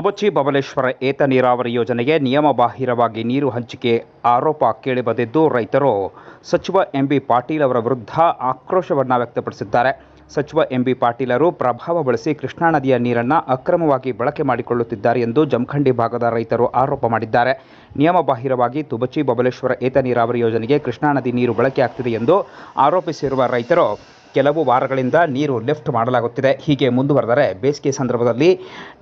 ತುಬಚಿ ಬಬಲೇಶ್ವರ ಏತ ನೀರಾವರಿ ಯೋಜನೆಗೆ ನಿಯಮಬಾಹಿರವಾಗಿ ನೀರು ಹಂಚಿಕೆ ಆರೋಪ ಕೇಳಿಬಂದಿದ್ದು ರೈತರು. ಸಚಿವ ಎಂಬಿ ಪಾಟೀಲ್ ಅವರ ವಿರುದ್ಧ ಆಕ್ರೋಶವನ್ನು ವ್ಯಕ್ತಪಡಿಸಿದ್ದಾರೆ. ಸಚಿವ ಎಂಬಿ ಪಾಟೀಲರು ಪ್ರಭಾವ ಬಳಸಿ ಕೃಷ್ಣಾ ನದಿಯ ನೀರನ್ನು ಅಕ್ರಮವಾಗಿ ಬಳಕೆ ಮಾಡಿಕೊಳ್ಳುತ್ತಿದ್ದಾರೆ ಎಂದು ಜಮಖಂಡಿ ಭಾಗದ ರೈತರು ಆರೋಪ ಮಾಡಿದ್ದಾರೆ. ನಿಯಮಬಾಹಿರವಾಗಿ ತುಬಚಿ ಬಬಲೇಶ್ವರ ಏತ ನೀರಾವರಿ ಯೋಜನೆಗೆ ಕೃಷ್ಣಾ ನದಿ ನೀರು ಬಳಕೆಯಾಗ್ತಿದೆ ಎಂದು ಆರೋಪಿಸಿರುವ ರೈತರು ಕೆಲವು ವಾರಗಳಿಂದ ನೀರು ಲಿಫ್ಟ್ ಮಾಡಲಾಗುತ್ತಿದೆ. ಹೀಗೆ ಮುಂದುವರೆದರೆ ಬೇಸಿಗೆ ಸಂದರ್ಭದಲ್ಲಿ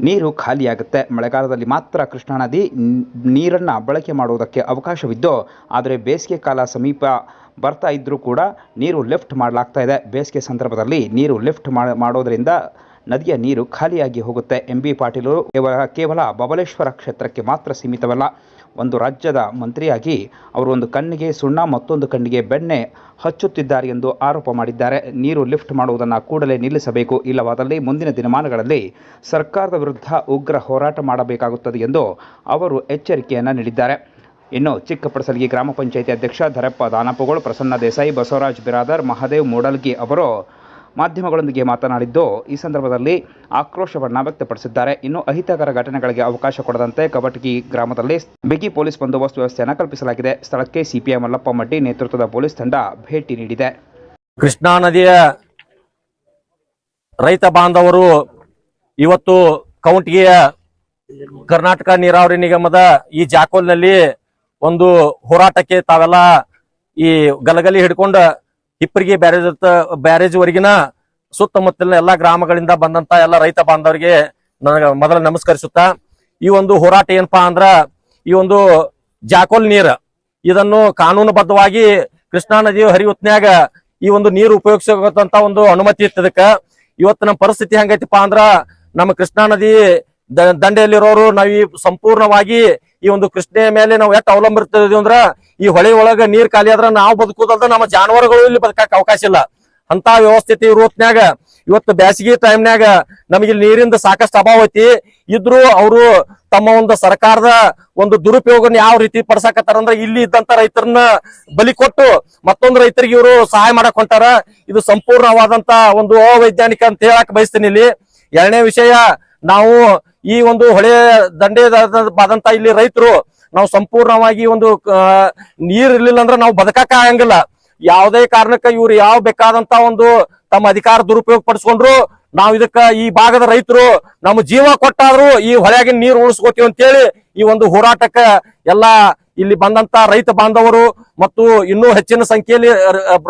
ನೀರು ಖಾಲಿಯಾಗುತ್ತೆ. ಮಳೆಗಾಲದಲ್ಲಿ ಮಾತ್ರ ಕೃಷ್ಣಾ ನದಿ ನೀರನ್ನು ಬಳಕೆ ಮಾಡುವುದಕ್ಕೆ ಅವಕಾಶವಿದ್ದು, ಆದರೆ ಬೇಸಿಗೆ ಕಾಲ ಸಮೀಪ ಬರ್ತಾ ಇದ್ದರೂ ಕೂಡ ನೀರು ಲಿಫ್ಟ್ ಮಾಡಲಾಗ್ತಾ ಇದೆ. ಬೇಸಿಗೆ ಸಂದರ್ಭದಲ್ಲಿ ನೀರು ಲಿಫ್ಟ್ ಮಾಡೋದರಿಂದ ನದಿಯ ನೀರು ಖಾಲಿಯಾಗಿ ಹೋಗುತ್ತೆ. ಎಂ ಬಿ ಪಾಟೀಲು ಕೇವಲ ಬಬಲೇಶ್ವರ ಕ್ಷೇತ್ರಕ್ಕೆ ಮಾತ್ರ ಸೀಮಿತವಲ್ಲ. ಒಂದು ರಾಜ್ಯದ ಮಂತ್ರಿಯಾಗಿ ಅವರು ಒಂದು ಕಣ್ಣಿಗೆ ಸುಣ್ಣ, ಮತ್ತೊಂದು ಕಣ್ಣಿಗೆ ಬೆಣ್ಣೆ ಹಚ್ಚುತ್ತಿದ್ದಾರೆ ಎಂದು ಆರೋಪ ಮಾಡಿದ್ದಾರೆ. ನೀರು ಲಿಫ್ಟ್ ಮಾಡುವುದನ್ನು ಕೂಡಲೇ ನಿಲ್ಲಿಸಬೇಕು. ಇಲ್ಲವಾದಲ್ಲಿ ಮುಂದಿನ ದಿನಮಾನಗಳಲ್ಲಿ ಸರ್ಕಾರದ ವಿರುದ್ಧ ಉಗ್ರ ಹೋರಾಟ ಮಾಡಬೇಕಾಗುತ್ತದೆ ಎಂದು ಅವರು ಎಚ್ಚರಿಕೆಯನ್ನು ನೀಡಿದ್ದಾರೆ. ಇನ್ನು ಚಿಕ್ಕಪಡಸಲಗಿ ಗ್ರಾಮ ಪಂಚಾಯಿತಿ ಅಧ್ಯಕ್ಷ ಧರಪ್ಪ ದಾನಪ್ಪಗೋಳು, ಪ್ರಸನ್ನ ದೇಸಾಯಿ, ಬಸವರಾಜ್ ಬಿರಾದರ್, ಮಹಾದೇವ್ ಮೂಡಲ್ಗಿ ಅವರು ಮಾಧ್ಯಮಗಳೊಂದಿಗೆ ಮಾತನಾಡಿದ್ದು, ಈ ಸಂದರ್ಭದಲ್ಲಿ ಆಕ್ರೋಶವನ್ನು ವ್ಯಕ್ತಪಡಿಸಿದ್ದಾರೆ. ಇನ್ನು ಅಹಿತಕರ ಘಟನೆಗಳಿಗೆ ಅವಕಾಶ ಕೊಡದಂತೆ ಕಬಟಗಿ ಗ್ರಾಮದಲ್ಲಿ ಬಿಗಿ ಪೊಲೀಸ್ ಬಂದೋಬಸ್ತ್ ವ್ಯವಸ್ಥೆಯನ್ನು ಕಲ್ಪಿಸಲಾಗಿದೆ. ಸ್ಥಳಕ್ಕೆ ಸಿಪಿಐ ಮಲ್ಲಪ್ಪ ಮಡ್ಡಿ ನೇತೃತ್ವದ ಪೊಲೀಸ್ ತಂಡ ಭೇಟಿ ನೀಡಿದೆ. ಕೃಷ್ಣಾ ನದಿಯ ರೈತ ಬಾಂಧವರು ಇವತ್ತು ಕೌಂಟಿಗೆಯ ಕರ್ನಾಟಕ ನೀರಾವರಿ ನಿಗಮದ ಈ ಜಾಕೋಲ್ನಲ್ಲಿ ಒಂದು ಹೋರಾಟಕ್ಕೆ ತಾವೆಲ್ಲ ಈ ಗಲಗಲಿ ಹಿಡ್ಕೊಂಡ ಹಿಪ್ಪರಿಗೆ ಬ್ಯಾರೇಜ್ ಬ್ಯಾರೇಜ್ ವರೆಗಿನ ಸುತ್ತಮುತ್ತಲಿನ ಎಲ್ಲಾ ಗ್ರಾಮಗಳಿಂದ ಬಂದಂತ ಎಲ್ಲ ರೈತ ಬಾಂಧವರಿಗೆ ನನಗ ಮೊದಲ ನಮಸ್ಕರಿಸುತ್ತಾ, ಈ ಒಂದು ಹೋರಾಟ ಏನಪ್ಪಾ ಅಂದ್ರ ಈ ಒಂದು ಜಾಕೋಲ್ ನೀರ್, ಇದನ್ನು ಕಾನೂನುಬದ್ಧವಾಗಿ ಕೃಷ್ಣಾ ನದಿ ಹರಿಯುತ್ನ್ಯಾಗ ಈ ಒಂದು ನೀರು ಉಪಯೋಗಿಸಬೇಕಂತ ಒಂದು ಅನುಮತಿ ಇತ್ತು ಇದಕ್ಕ. ಇವತ್ತು ನಮ್ಮ ಪರಿಸ್ಥಿತಿ ಹೆಂಗೈತಿಪ್ಪ ಅಂದ್ರ ನಮ್ಮ ಕೃಷ್ಣಾ ನದಿ ದಂಡೆಯಲ್ಲಿರೋರು ನಾವು ಸಂಪೂರ್ಣವಾಗಿ ಈ ಒಂದು ಕೃಷ್ಣೆಯ ಮೇಲೆ ನಾವು ಎಷ್ಟು ಅವಲಂಬಿರ್ತೀವಿ ಅಂದ್ರ, ಈ ಹೊಳೆ ಒಳಗ ನೀರ್ ಖಾಲಿ ಆದ್ರ ನಾವು ಬದುಕುದಲ್ದ ನಮ್ಮ ಜಾನುವಾರುಗಳು ಇಲ್ಲಿ ಬದುಕಕ್ಕೆ ಅವಕಾಶ ಇಲ್ಲ. ಅಂತ ವ್ಯವಸ್ಥಿತಿ ಇರೋತ್ನ್ಯಾಗ ಇವತ್ತು ಬ್ಯಾಸಿಗೆ ಟೈಮ್ನ್ಯಾಗ ನಮಗೆ ಇಲ್ಲಿ ನೀರಿಂದ ಸಾಕಷ್ಟು ಅಭಾವ ಐತಿ. ಇದ್ರು ಅವರು ತಮ್ಮ ಒಂದು ಸರ್ಕಾರದ ಒಂದು ದುರುಪಯೋಗನ ಯಾವ ರೀತಿ ಪಡಿಸಾಕತ್ತಾರಂದ್ರ ಇಲ್ಲಿ ಇದ್ದಂತ ರೈತರನ್ನ ಬಲಿ ಕೊಟ್ಟು ಮತ್ತೊಂದು ರೈತರಿಗೆ ಇವರು ಸಹಾಯ ಮಾಡಕ್ ಹೊಂಟಾರ. ಇದು ಸಂಪೂರ್ಣವಾದಂತ ಒಂದು ಅವೈಜ್ಞಾನಿಕ ಅಂತ ಹೇಳಕ್ ಬಯಸ್ತೀನಿ ಇಲ್ಲಿ. ಎರಡನೇ ವಿಷಯ, ನಾವು ಈ ಒಂದು ಹೊಳೆ ದಂಡೆದಾದಂತ ಇಲ್ಲಿ ರೈತರು ನಾವು ಸಂಪೂರ್ಣವಾಗಿ ಒಂದು ನೀರ್ ಇರ್ಲಿಲ್ಲ ಅಂದ್ರೆ ನಾವು ಬದುಕಕ್ಕ ಆಗಂಗಿಲ್ಲ. ಯಾವುದೇ ಕಾರಣಕ್ಕೆ ಇವ್ರು ಯಾವ ಬೇಕಾದಂತ ಒಂದು ತಮ್ಮ ಅಧಿಕಾರ ದುರುಪಯೋಗ ಪಡಿಸ್ಕೊಂಡ್ರು ನಾವು ಇದಕ್ಕ ಈ ಭಾಗದ ರೈತರು ನಮ್ಮ ಜೀವ ಕೊಟ್ಟಾದ್ರು ಈ ಹೊಳೆಯಾಗಿನ ನೀರು ಉಳಿಸ್ಕೋತೀವಿ ಅಂತೇಳಿ ಈ ಒಂದು ಹೋರಾಟಕ್ಕ ಎಲ್ಲಾ ಇಲ್ಲಿ ಬಂದಂತ ರೈತ ಬಾಂಧವರು ಮತ್ತು ಇನ್ನೂ ಹೆಚ್ಚಿನ ಸಂಖ್ಯೆಯಲ್ಲಿ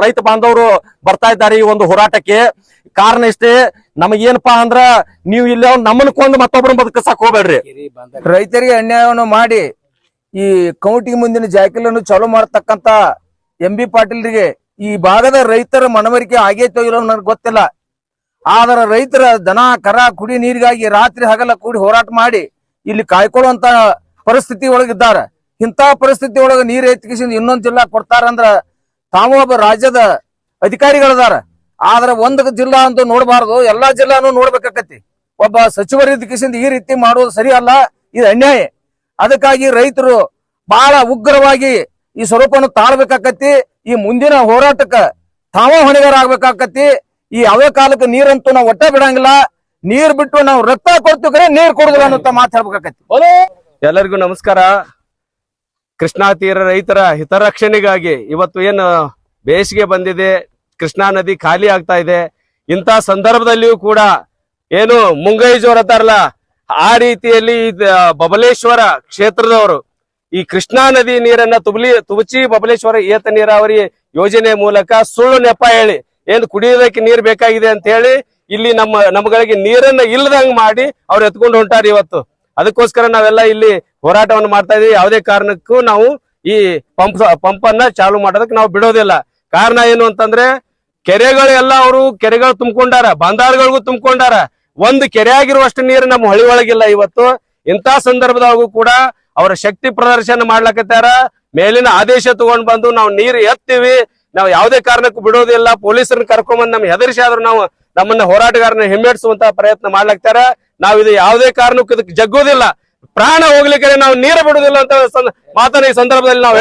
ರೈತ ಬಾಂಧವರು ಬರ್ತಾ ಇದ್ದಾರೆ ಈ ಒಂದು ಹೋರಾಟಕ್ಕೆ. ಕಾರಣ ಇಷ್ಟೇ ನಮಗೇನಪ್ಪಾ ಅಂದ್ರ ನೀವು ಇಲ್ಲಿ ನಮ್ಮನ್ನ ಕೊಂದು ಮತ್ತೊಬ್ಬರನ್ನ ಬದುಕಸಕ್ ಹೋಗ್ಬೇಡ್ರಿ. ರೈತರಿಗೆ ಅನ್ಯಾಯವನ್ನು ಮಾಡಿ ಈ ಕೌಂಟಿ ಮುಂದಿನ ಜಾಕಿಲನ್ನು ಚಾಲೂ ಮಾಡತಕ್ಕಂತ ಎಂ ಬಿ ಪಾಟೀಲ್ರಿಗೆ ಈ ಭಾಗದ ರೈತರ ಮನವರಿಕೆ ಆಗೈತೋ ಇಲ್ಲೋ ನನಗೆ ಗೊತ್ತಿಲ್ಲ. ಆದ್ರೆ ರೈತರ ದನ, ಕರ, ಕುಡಿ ನೀರಿಗಾಗಿ ರಾತ್ರಿ ಹಗಲ ಕೂಡಿ ಹೋರಾಟ ಮಾಡಿ ಇಲ್ಲಿ ಕಾಯ್ಕೊಳ್ಳುವಂತ ಪರಿಸ್ಥಿತಿ ಒಳಗಿದ್ದಾರೆ. ಇಂಥ ಪರಿಸ್ಥಿತಿ ಒಳಗ ನೀರ್ ಎತ್ತಿಕಿಸಿಂದ ಇನ್ನೊಂದ್ ಜಿಲ್ಲಾ ಕೊಡ್ತಾರಂದ್ರ ತಾವು ಒಬ್ಬ ರಾಜ್ಯದ ಅಧಿಕಾರಿಗಳದಾರ. ಆದ್ರ ಒಂದ್ ಜಿಲ್ಲಾ ಅಂತ ನೋಡಬಾರದು, ಎಲ್ಲಾ ಜಿಲ್ಲಾನು ನೋಡ್ಬೇಕಾಕತಿ ಒಬ್ಬ ಸಚಿವರ ಕಿಸಿಂದ ಈ ರೀತಿ ಮಾಡೋದು ಸರಿ ಅಲ್ಲ, ಇದು ಅನ್ಯಾಯ. ಅದಕ್ಕಾಗಿ ರೈತರು ಬಹಳ ಉಗ್ರವಾಗಿ ಈ ಸ್ವರೂಪವನ್ನು ತಾಳ್ಬೇಕಾಕತಿ ಈ ಮುಂದಿನ ಹೋರಾಟಕ್ಕ ತಾವ ಹೊಣೆಗಾರ ಆಗ್ಬೇಕಾಕತಿ ಈ ಅವೇ ಕಾಲಕ್ಕೆ ನೀರಂತೂ ನಾವು ಒಟ್ಟ ಬಿಡಂಗಿಲ್ಲ, ನೀರ್ ಬಿಟ್ಟು ನಾವು ರಕ್ತ ಕೊಡ್ತೀವಿ ನೀರ್ ಕೊಡುದಿಲ್ಲ ಅನ್ನೋ ಮಾತು ಹೇಳ್ಬೇಕಾಕತಿ ಎಲ್ಲರಿಗೂ ನಮಸ್ಕಾರ. ಕೃಷ್ಣಾ ತೀರ ರೈತರ ಹಿತರಕ್ಷಣೆಗಾಗಿ ಇವತ್ತು ಏನು ಬೇಸಿಗೆ ಬಂದಿದೆ, ಕೃಷ್ಣಾ ನದಿ ಖಾಲಿ ಆಗ್ತಾ ಇದೆ, ಇಂಥ ಸಂದರ್ಭದಲ್ಲಿಯೂ ಕೂಡ ಏನು ಮುಂಗೈ ಜೋರ ಅಂತಾರಲ್ಲ ಆ ರೀತಿಯಲ್ಲಿ ಬಬಲೇಶ್ವರ ಕ್ಷೇತ್ರದವರು ಈ ಕೃಷ್ಣಾ ನದಿ ನೀರನ್ನ ತುಬಲಿ, ತುಬಚಿ ಬಬಲೇಶ್ವರ ಏತ ನೀರಾವರಿ ಯೋಜನೆ ಮೂಲಕ ಸುಳ್ಳು ನೆಪ ಹೇಳಿ, ಏನು ಕುಡಿಯೋದಕ್ಕೆ ನೀರು ಬೇಕಾಗಿದೆ ಅಂತ ಹೇಳಿ, ಇಲ್ಲಿ ನಮ್ಮ, ನಮ್ಗಳಿಗೆ ನೀರನ್ನ ಇಲ್ಲದಂಗ್ ಮಾಡಿ ಅವ್ರು ಎತ್ಕೊಂಡು ಹೊಂಟಾರ ಇವತ್ತು. ಅದಕ್ಕೋಸ್ಕರ ನಾವೆಲ್ಲ ಇಲ್ಲಿ ಹೋರಾಟವನ್ನು ಮಾಡ್ತಾ ಇದೀವಿ. ಯಾವುದೇ ಕಾರಣಕ್ಕೂ ನಾವು ಈ ಪಂಪ್ ಪಂಪನ್ನ ಚಾಲು ಮಾಡೋದಕ್ಕೆ ನಾವು ಬಿಡೋದಿಲ್ಲ. ಕಾರಣ ಏನು ಅಂತಂದ್ರೆ, ಕೆರೆಗಳೆಲ್ಲ ಅವರು ಕೆರೆಗಳು ತುಂಬಿಕೊಂಡಾರ, ಬಂದಾರಗಳಿಗೂ ತುಂಬಿಕೊಂಡಾರ. ಒಂದು ಕೆರೆ ಆಗಿರುವಷ್ಟು ನೀರು ನಮ್ಮ ಹೊಳಿ ಒಳಗಿಲ್ಲ ಇವತ್ತು. ಇಂಥ ಸಂದರ್ಭದಾಗೂ ಕೂಡ ಅವರ ಶಕ್ತಿ ಪ್ರದರ್ಶನ ಮಾಡ್ಲಕತ್ತಾರ. ಮೇಲಿನ ಆದೇಶ ತಗೊಂಡ್ ಬಂದು ನಾವು ನೀರು ಎತ್ತೀವಿ. ನಾವು ಯಾವುದೇ ಕಾರಣಕ್ಕೂ ಬಿಡೋದಿಲ್ಲ. ಪೊಲೀಸರನ್ನ ಕರ್ಕೊಂಡ್ಬಂದು ನಮ್ಗೆ ಹೆದರಿಸಿ ಆದ್ರೂ ನಾವು ನಮ್ಮನ್ನ ಹೋರಾಟಗಾರನ ಹಿಮ್ಮೆಡಿಸುವಂತ ಪ್ರಯತ್ನ ಮಾಡ್ಲಾಕ್ತಾರ ನಾವು ಇದು ಯಾವುದೇ ಕಾರಣಕ್ಕೂ ಇದಕ್ಕೆ ಜಗ್ಗುವುದಿಲ್ಲ. ಪ್ರಾಣ ಹೋಗ್ಲಿಕ್ಕೆ ನಾವು ನೀರು ಬಿಡುವುದಿಲ್ಲ ಅಂತ ಮಾತನ್ನ ಈ ಸಂದರ್ಭದಲ್ಲಿ ನಾವು